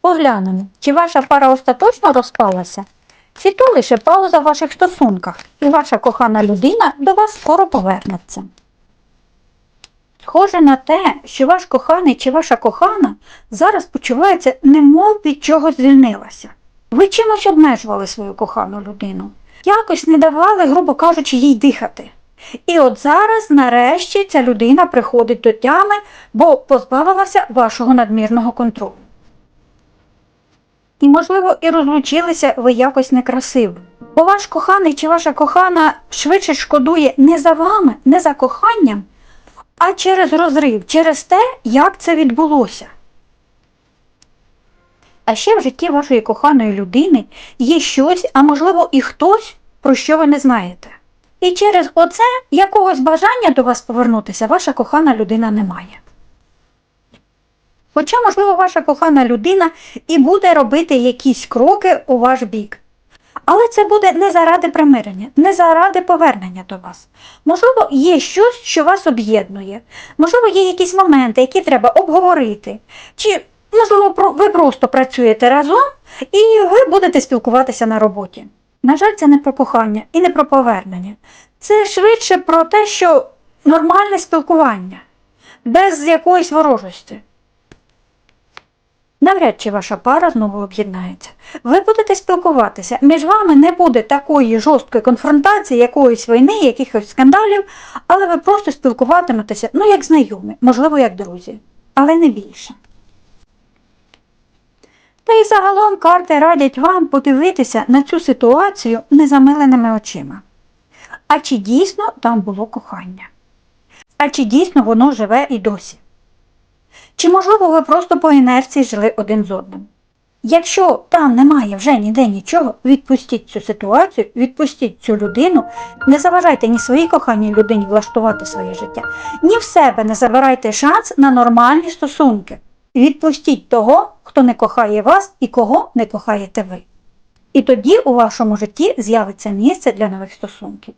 Поглянемо, чи ваша пара остаточно розпалася, чи то лише пауза в ваших стосунках, і ваша кохана людина до вас скоро повернеться. Схоже на те, що ваш коханий чи ваша кохана зараз почувається, немов від чогось звільнилася. Ви чимось обмежували свою кохану людину, якось не давали, грубо кажучи, їй дихати. І от зараз, нарешті, ця людина приходить до тями, бо позбавилася вашого надмірного контролю. І, можливо, і розлучилися ви якось некрасиво. Бо ваш коханий чи ваша кохана швидше шкодує не за вами, не за коханням, а через розрив, через те, як це відбулося. А ще в житті вашої коханої людини є щось, а можливо і хтось, про що ви не знаєте. І через оце якогось бажання до вас повернутися ваша кохана людина не має. Хоча, можливо, ваша кохана людина і буде робити якісь кроки у ваш бік. Але це буде не заради примирення, не заради повернення до вас. Можливо, є щось, що вас об'єднує. Можливо, є якісь моменти, які треба обговорити. Чи, можливо, ви просто працюєте разом і ви будете спілкуватися на роботі. На жаль, це не про кохання і не про повернення. Це швидше про те, що нормальне спілкування, без якоїсь ворожості. Навряд чи ваша пара знову об'єднається. Ви будете спілкуватися. Між вами не буде такої жорсткої конфронтації, якоїсь війни, якихось скандалів, але ви просто спілкуватиметеся, ну, як знайомі, можливо, як друзі, але не більше. Та й загалом карти радять вам подивитися на цю ситуацію незамиленими очима. А чи дійсно там було кохання? А чи дійсно воно живе і досі? Чи, можливо, ви просто по інерції жили один з одним? Якщо там немає вже ніде нічого, відпустіть цю ситуацію, відпустіть цю людину, не заважайте ні своїй коханій людині влаштувати своє життя, ні в себе не забирайте шанс на нормальні стосунки. Відпустіть того, хто не кохає вас і кого не кохаєте ви. І тоді у вашому житті з'явиться місце для нових стосунків.